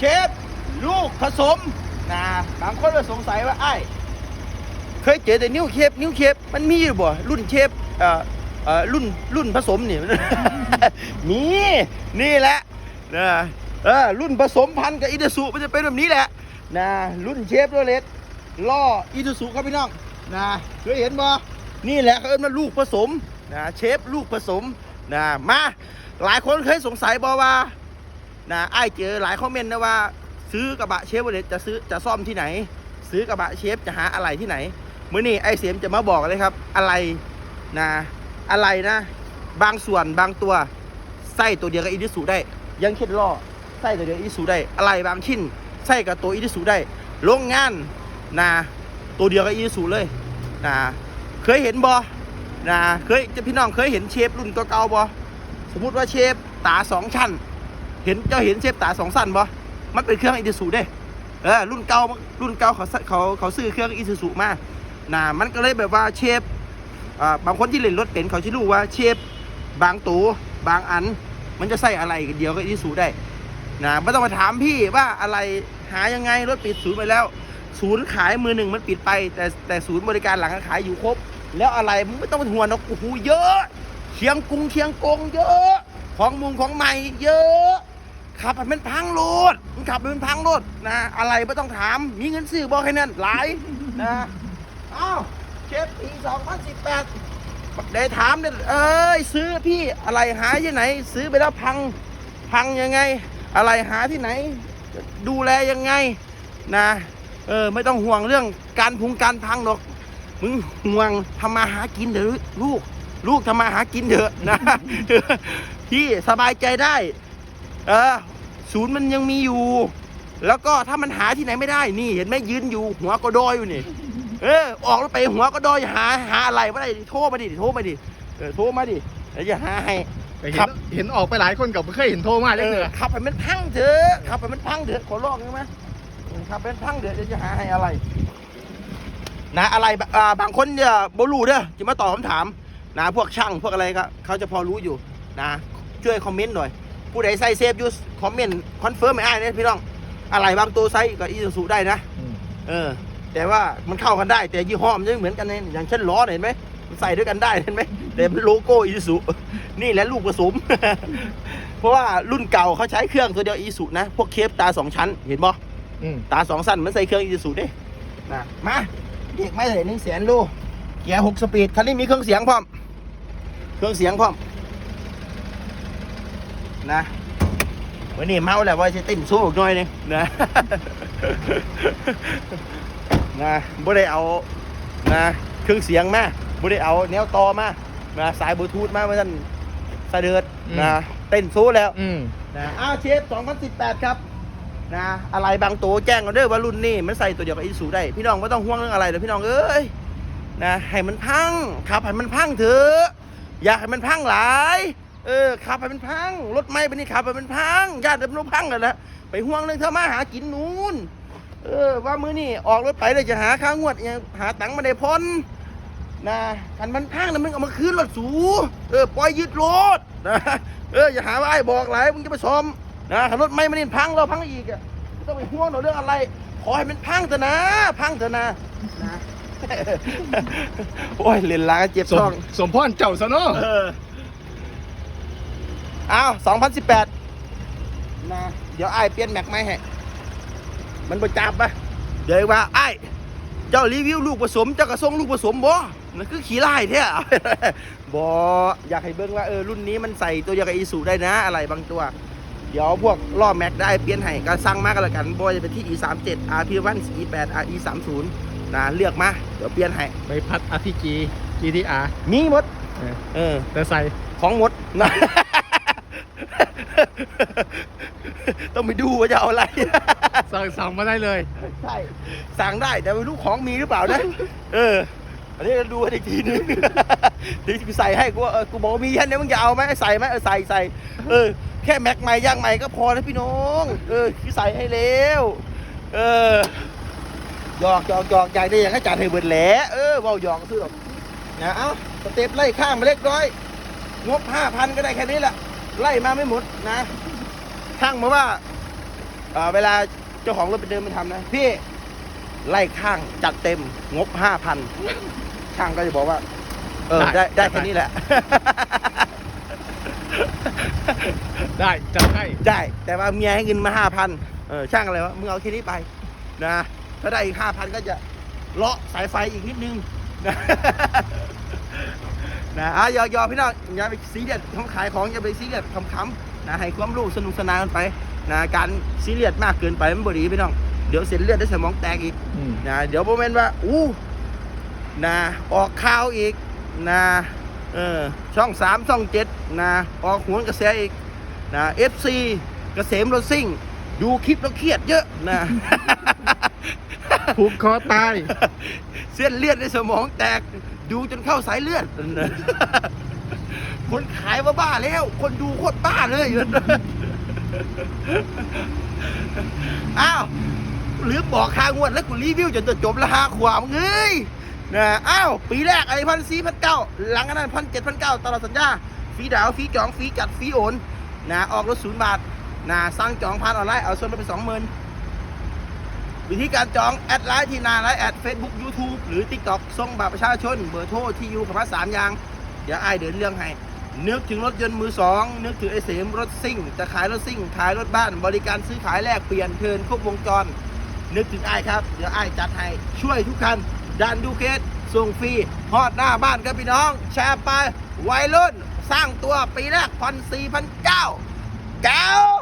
เชฟลูกผสมนะบางคนก็สงสัยว่าไอ้เคยเจอแต่นิ้วเชฟนิ้วเชฟมันมีอยู่บ่ รุ่นเชฟเอ่อเอ่อรุ่นรุ่นผสมนี่ มีนี่แหละนะเออรุ่นผสมพันธุ์กับอิตาสุมันจะเป็นแบบนี้แหละนะรุ่นเชฟโรเลตล่ออิตาสุครับพี่น้องนะเคยเห็นบ่นี่แหละเขาเอิ้นว่าลูกผสมนะเชฟลูกผสมนะมาหลายคนเคยสงสัยบ่ว่า นะไอ้เจอหลายคอมเมนต์นะว่า ซื้อกระบะเชฟเลตจะซื้อจะซ่อมที่ไหน ซื้อกระบะเชฟจะหาอะไรที่ไหนมื้อนี้ไอ้เสียมจะมาบอกเลยครับ อะไรนะอะไรนะ บางส่วนบางตัวใส่ตัวเดียวกับอีดิสูได้ ยังเข็ดล้อใส่ตัวเดียวอีดิสูได้ อะไรบางชิ้นใส่กับตัวอีดิสูได้โรงงานนะตัวเดียวกับอีดิสูเลยนะเคยเห็นบอนะเคยจะพี่น้องเคยเห็นเชฟรุ่นเก่าๆบอสมมุติว่าเชฟตาสองชั้น เห็นเจ้าเห็นเชฟตาสองสั้นบ่มันเป็นเครื่องอีดิสูเด้เออรุ่นเก่ารุ่นเก่าเขาเขาเขาซื้อเครื่องอีซูซูมานะมันก็เลยแบบว่าเชฟอ่าบางคนที่เล่นรถเป็นเขาจะรู้ว่าเชฟบางตัวบางอัน มันจะใส่อะไรเดียวกับอีซูได้นะไม่ต้องมาถามพี่ว่าอะไรหายังไงรถปิดศูนย์ไปแล้ว ศูนย์ขายมือหนึ่งมันปิดไป แต่แต่ศูนย์บริการหลังขายอยู่ครบ แล้วอะไรมึงไม่ต้องเป็นห่วงนะโอ้โหเยอะเชียงกุงเชียงกงเยอะ ของมุงของใหม่เยอะ ขับให้มันพังโลดมันขับให้มันพังโลดนะ อะไรไม่ต้องถาม มีเงินซื้อบอกให้นั่นหลายนะอ้าวเชฟปี2018บักได้ถามเนี่ยเอ้ยซื้อพี่อะไรหาที่ไหน ซื้อไปแล้วพังพังยังไง อะไรหาที่ไหน ดูแลยังไงนะเออไม่ต้องห่วงเรื่องการพุงการพังหรอกมึงห่วงทำมาหากินเถอะลูก ลูกทำมาหากินเถอะนะพี่สบายใจได้ เออศูนย์มันยังมีอยู่ แล้วก็ถ้ามันหาที่ไหนไม่ได้นี่ เห็นไหมยืนอยู่หัวก็ดอยอยู่นี่ เออ ออกแล้วไปหัวก็ดอยหาหาอะไรไม่ได้ดิโทรมาดิโทรมาดิเออโทรมาดิเดี๋ยวจะหาให้ แต่เห็ครันบเห็นออกไปหลายคนกับไม่เคยเห็นโทรมาเลยเอเลอยขับไปมันพังเถอะขับไปมันพังเถอะขอลอกได้ไหมขับไปมันพังเถอะเดี๋ยวจะหาให้อะไร นะอะไรบอ่าบางคนเนี่ยบรู้เด้อจะมาตอบคำถามนะพวกช่างพวกอะไรก็เขาจะพอรู้อยู่นะช่วยคอมเมนต์หน่อย ผู้ใดใส่เซฟอยูคอมเมนต์คอนเฟิร์มไม่ได้นะพี่น้องอะไรบางตัวใส่ก็อีซูได้นะเออ แต่ว่ามันเข้ากันได้ แต่ยี่ห้อมันไม่เหมือนกันนะอย่างเช่นล้อเนี่ยเห็นไหมมันใส่ด้วยกันได้เห็นไหมแต่มันโลโก้อีซูนี่แหละลูกผสม เพราะว่ารุ่นเก่าเขาใช้เครื่องตัวเดียวอีซูนะ พวกเคฟตาสองชั้น เห็นบ่อืมตาสองสั้นมันใส่เครื่องอีซูเด้นะมาเด็กไม่เลยหนึ่งแสนโลเกียร์หกสปีดคันนี้มีเครื่องเสียงพร้อม เครื่องเสียงพร้อม นะวันนี้เมาแล้วว่าจะเต้นสู้อีกหน่อยหนึงนะนะบ่ได้เอานะเครื่องเสียงมาบ่ได้เอาแนวต่อมานะสายบลูทูธมาเมื่อท่านสะเดือดนะเต้นสู้แล้วอืมนะอ้าวเชฟ2018 ครับนะอะไรบางตัวแจ้งกันเด้อว่ารุ่นนี้มันใส่ตัวเดียวกับอีซูได้ พี่น้องไม่ต้องห่วงเรื่องอะไรเลยพี่น้องเอ้ยนะให้มันพังขับให้มันพังเถอะอยากให้มันพังหลาย เออขับให้มันพัง รถไม่ไปนี่ขับให้มันพัง ญาติเดิมนพังกันแล้วไปห่วงเรื่องเธอมาหากินนู้น เออ ว่ามื้อนี่ออกรถไปเลยจะหาค่างวดยังหาตังค์มาได้พ้นนะคันมันพังนะมึงเอามาคืนรถสู เออปล่อยยึดรถนะเอออย่าหาว่าไอ้บอกหลายมึงจะไปซ่อมนะขับรถไม่มานี่พังเราพังอีกอะไม่ต้องไปห่วงหรอกเรื่องอะไร ขอให้มันพังเถอะนะ พังเถอะนะนะโอ้ยเล่นลาเจ็บสมท้องสมพรเจ้าซะเนาะเอออ้าว2018 นะเดี๋ยวไอ้ายเปลี่ยนแม็กไหมให้มันประจับปะเดี๋ยวว่าไอ้ายเจ้ารีวิวลูกผสมเจ้ากระทรงลูกผสมบ่นั่นคือขี้ไล่แท้ บ่อยากให้เบิ่งว่าเออรุ่นนี้มันใส่ตัวเดียวกับอีซูได้นะ อะไรบางตัว เดี๋ยวพวกล้อแม็กได้เปลี่ยนให้ก็สั่งมากันละกันบ่ว่าจะเป็นที่ E37 RP1 E8 RE30 นะเลือกมาเดี๋ยวเปลี่ยนให้ไปพัด RPG GTR มีหมดเออเออ แต่ใส่ของหมดนะ ต้องไปดูว่าจะเอาอะไร สั่งสั่งมาได้เลย ใช่ สั่งได้แต่ไม่รู้ของมีหรือเปล่านะ เออ อันนี้เราดูกันอีกทีนึงที่กูใส่ให้กูว่าเออกูบอกว่ามีแค่นี้มึงจะเอาไหมใส่ไหมเออใส่ใส่ เออ แค่แม็กใหม่ย่างใหม่ก็พอแล้วพี่น้อง เออคือใส่ให้แล้วเออหยอกหยอกหยอกอยากได้อย่างให้จัดให้เบิดแหละเออเว่าหยอกซื้อหรอกนะเอ้าสเต็ปไล่ข้างมาเล็กน้อย งบห้าพันก็ได้แค่นี้แหละ ไล่มาไม่หมดนะช่างมาว่าเอ่อเวลาเจ้าของรถไปเดินมาทำนะ พี่ไล่ข้างจัดเต็มงบห้าพันช่างก็จะบอกว่า เออ ได้ได้แค่นี้แหละ ได้จัดให้ได้ แต่ว่าเมียให้เงินมาห้าพันเออช่างอะไรวะมึงเอาแค่นี้ไปนะถ้าได้อีกห้าพันก็จะเลาะสายไฟอีกนิดนึง นะนะอะยอยอพี่น้องอย่าไปซีเรียสของขายของอย่าไปซีเรียสคำๆนะให้ความรู้สนุกสนานกันไปนะการซีเรียสมากเกินไปมันบดีพี่น้องเดี๋ยวเส้นเลือดได้สมองแตกอีกอืมนะเดี๋ยวโมเมนต์ว่าอู้นะออกข่าวอีกนะเออช่องสามช่องเจ็ดนะออกหัวนกระแสอีกนะเอฟซีเกษมรถซิ่ง ดูคลิปแล้วเครียดเยอะนะ ผูกคอตาย เส้นเลือดในสมองแตก ดูจนเข้าสายเลือด คนขายว่าบ้าแล้ว คนดูโคตรบ้าเลยอ้าวลืมบอกค่างวดแล้วกูรีวิวจนจะจบแล้วหาขวามเงยนะอ้าว ปีแรกไอ้พันสี่พันเก้าหลังจากนั้นพันเจ็ดพันเก้าตลอดสัญญาฟรีดาวฟรีจองฟรีจัดฟรีโอนนะออกรถศูนย์บาทนะสั่งจองผ่านออนไลน์เอาส่วนลดไปสองหมื่น วิธีการจองแอดไลน์ที่นาไลน์แอดเฟซบุ๊กยูทูบหรือ TikTok ส่งบัตรประชาชน เบอร์โทรที่อยู่คำว่าสามอย่าง เดี๋ยวไอเดินเรื่องให้ นึกถึงรถยนต์มือสองนึกถึงไอเสมรถซิ่ง จะขายรถซิ่ง ขายรถบ้าน บริการซื้อขายแลกเปลี่ยนเทินครบวงจร นึกถึงไอครับ เดี๋ยวไอจัดให้ช่วยทุกคันดันดูเคสส่งฟรีฮอดหน้าบ้านครับพี่น้อง แชร์ไปวัยรุ่น สร้างตัวปีแรกพันสี่พันเก้าแก้ว